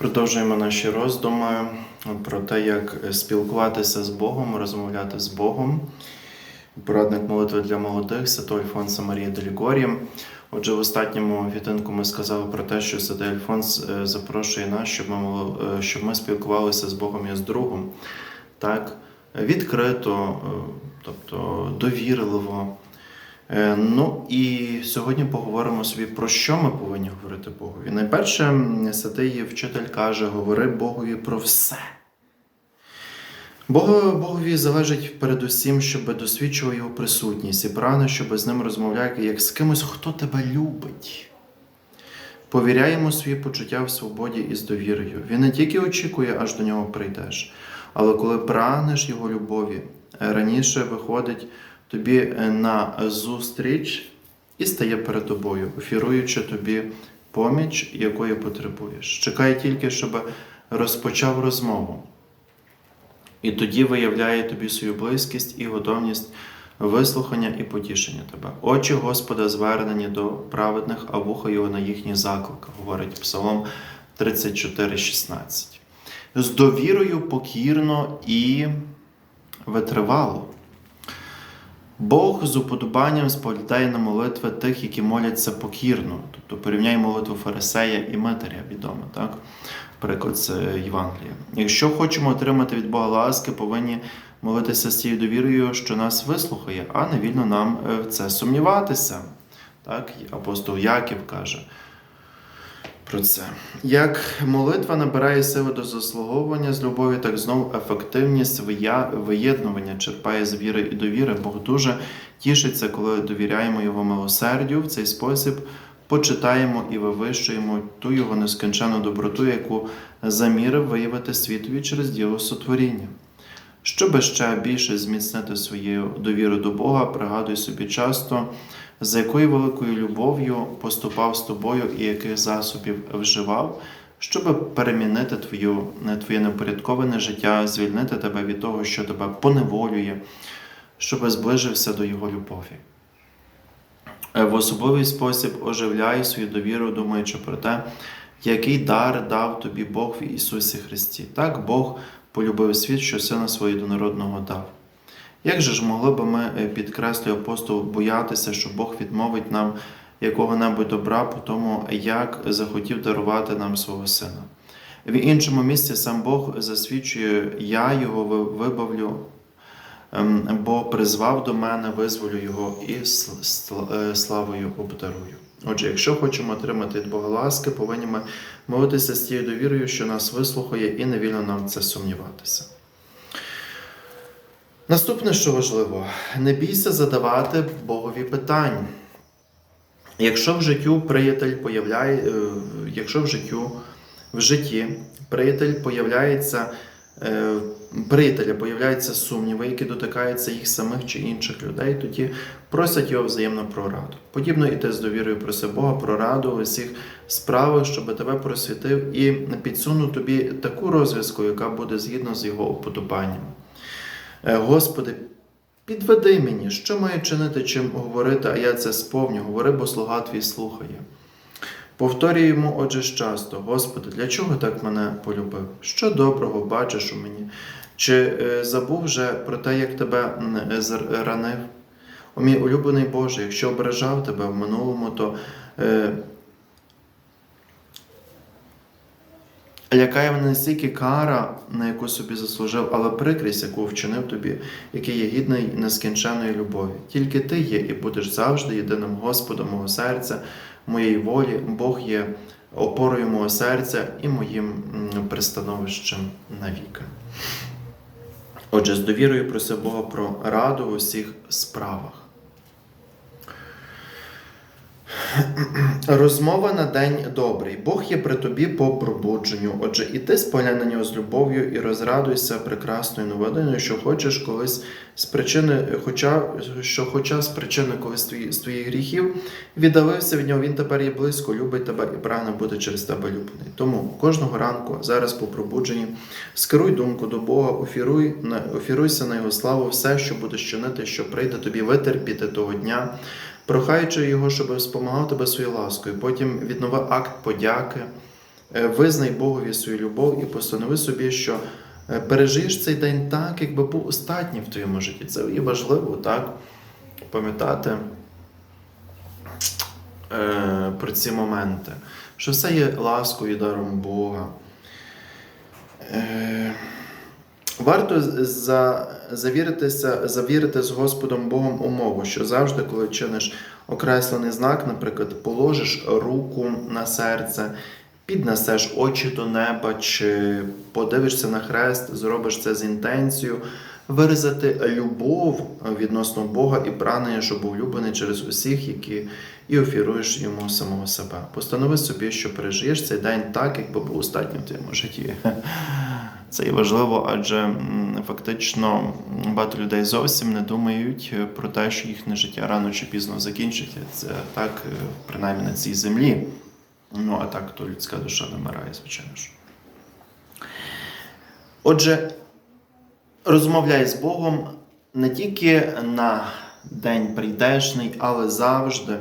Продовжуємо наші роздуми про те, як спілкуватися з Богом, розмовляти з Богом. Порадник молитви для молодих Святой Альфонса Марія Делігорі. Отже, в останньому вітинку ми сказали про те, що Святий Альфонс е, запрошує нас, щоб ми, е, щоб ми спілкувалися з Богом і з другом. Так, відкрито, е, тобто довірливо. Е, Ну і сьогодні поговоримо собі про що ми повинні говорити Богові. Найперше, святий вчитель каже: говори Богові про все. Богу, Богові залежить передусім, щоб досвідчував його присутність і прагне, щоб з ним розмовляти як з кимось, хто тебе любить. Повіряємо свої почуття в свободі і з довірою. Він не тільки очікує, аж до нього прийдеш, але коли прагнеш його любові, раніше виходить тобі е, на зустріч і стає перед тобою, офіруючи тобі поміч, якої потребуєш. Чекає тільки, щоб розпочав розмову. І тоді виявляє тобі свою близькість і готовність вислухання і потішення тебе. Очі Господа звернені до праведних, а вуха його на їхні заклики, говорить Псалом 34,16. З довірою покірно і витривало. Бог з уподобанням споглядає на молитви тих, які моляться покірно. Тобто порівняй молитву Фарисея і Митаря, відомо, так? Приклад з Євангелія. Якщо хочемо отримати від Бога ласки, повинні молитися з тією довірою, що нас вислухає, а не вільно нам е, в це сумніватися. Так? Апостол Яків каже про це. Як молитва набирає сили до заслуговування з любові, так знову ефективність виєднування черпає з віри і довіри. Бог дуже тішиться, коли довіряємо Його милосердю. В цей спосіб почитаємо і вивищуємо ту його нескінченну доброту, яку замірив виявити світові через діло сотворіння. Щоби ще більше зміцнити свою довіру до Бога, пригадуй собі часто, за якою великою любов'ю поступав з тобою і яких засобів вживав, щоб перемінити твою, твоє непорядковане життя, звільнити тебе від того, що тебе поневолює, щоб зближився до Його любові. Е, В особливий спосіб оживляй свою довіру, думаючи про те, який дар дав тобі Бог в Ісусі Христі. Так Бог полюбив світ, що сина свого єдинородного дав. Як же ж могли би ми, е, підкреслює апостол, боятися, що Бог відмовить нам якого-небудь добра по тому, як захотів дарувати нам свого сина? В іншому місці сам Бог засвідчує, я його вибавлю, ем, бо призвав до мене, визволю його і е, славою обдарую. Отже, якщо хочемо отримати від Бога ласки, повинні ми молитися з тією довірою, що нас вислухає, і не вільно нам це сумніватися. Наступне, що важливо, не бійся задавати Богові питань. Якщо в життю приятель появляє, е, якщо в життю в житті приятель появляється, е, приятеля появляються сумніви, які дотикаються їх самих чи інших людей, тоді просять його взаємно про раду. Подібно і ти з довірою проси Бога про раду у всіх справах, щоб тебе просвітив і підсунув тобі таку розв'язку, яка буде згідно з його уподобанням. Е, Господи, підведи мені, що маю чинити, чим говорити, а я це сповню. Говори, бо слуга твій слухає. Повторюємо, отже, часто, Господи, для чого так мене полюбив? Що доброго бачиш у мені? Чи е, забув вже про те, як тебе м, зранив? О мій улюблений Боже, якщо ображав тебе в минулому, то лякає мене не стільки кара, на яку собі заслужив, але прикрість, яку вчинив тобі, який є гідний нескінченної любові. Тільки ти є і будеш завжди єдиним Господом мого серця, моєї волі. Бог є опорою мого серця і моїм пристановищем навіки. Отже, з довірою проси Бога про раду у всіх справах. Розмова на день добрий. Бог є при тобі по пробудженню. Отже, і ти спогляй на нього з любов'ю і розрадуйся прекрасною новиною, що хочеш колись з причини, хоча що, хоча з причини колись твої, з твоїх гріхів віддалився від нього, він тепер є близько, любить тебе і прагне бути через тебе люблений. Тому кожного ранку, зараз по пробудженні, скеруй думку до Бога, офіруй офіруйся на його славу, все, що будеш чинити, що прийде тобі витерпіти того дня прохаючи його, щоб спомагав тебе своєю ласкою. Потім віднови акт подяки Е, Визнай Богові свою любов і постанови собі, що е, пережиєш цей день так, якби був останній в твоєму житті. Це і важливо, так? Пам'ятати е, про ці моменти, що все є ласкою і даром Бога. Варто за, завіритися, завірити з Господом Богом умову, що завжди, коли чиниш окреслений знак, наприклад, положиш руку на серце, піднесеш очі до неба, чи подивишся на хрест, зробиш це з інтенцією, виразити любов відносно Бога і прагнення, щоб був улюблений через усіх, які і офіруєш йому самого себе. Постанови собі, що пережиєш цей день так, якби був останнім в твоєму житті. Це і важливо, адже фактично багато людей зовсім не думають е, про те, що їхнє життя рано чи пізно закінчиться. Це так, е, принаймні на цій землі. Ну, а так, то людська душа вимирає, звичайно ж. Отже, розмовляй з Богом не тільки на день прийдешний, але завжди.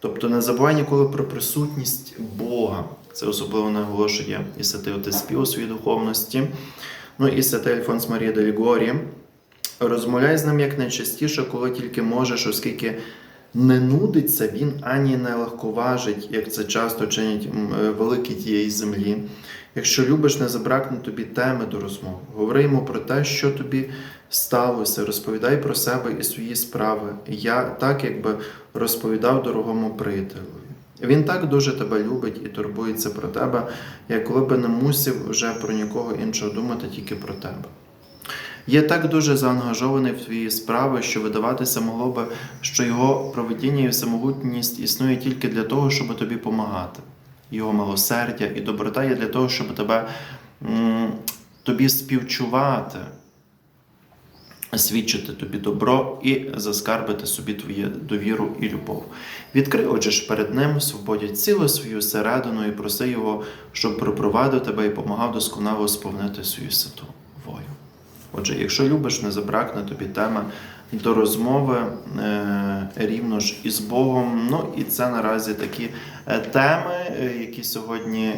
Тобто не забувай ніколи про присутність Бога. Це особливо наголошує і святий Отець Піо у своїй духовності. Ну і святий Альфонс Марія Дель Горі. Розмовляй з ним якнайчастіше, коли тільки можеш, оскільки не нудиться він ані не легковажить, як це часто чинять е, великі тієї землі. Якщо любиш, не забракне тобі теми до розмов. Говори йому про те, що тобі сталося, розповідай про себе і свої справи. Я так, якби розповідав дорогому приятелю. Він так дуже тебе любить і турбується про тебе, як коли би не мусив вже про нікого іншого думати, тільки про тебе. Є так дуже заангажований в твої справи, що видаватися могло би, що його проведіння і всемогутність існує тільки для того, щоб тобі допомагати. Його милосердя і доброта є для того, щоб тебе, тобі співчувати, свідчити тобі добро і заскарбити собі твою довіру і любов. Відкрий, отже ж перед ним свободі цілу свою середину і проси його, щоб пропровадив тебе і помагав досконало сповнити свою святу волю. Отже, якщо любиш, не забракне тобі тема до розмови е, рівно ж із Богом. Ну і це наразі такі е, теми, е, які сьогодні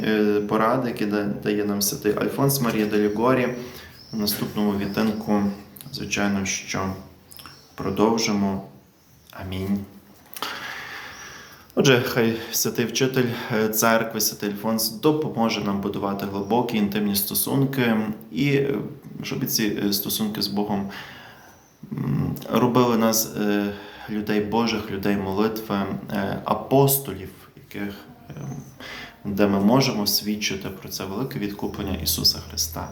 поради, які дає нам святий Альфонс Марія Делігорі. В наступному відтинку, звичайно, що продовжимо. Амінь. Отже, хай святий вчитель е, церкви, святий Альфонс допоможе нам будувати глибокі інтимні стосунки, і е, щоб ці е, стосунки з Богом робили нас людей Божих, людей молитви, апостолів, яких, е, де ми можемо свідчити про це велике відкуплення Ісуса Христа.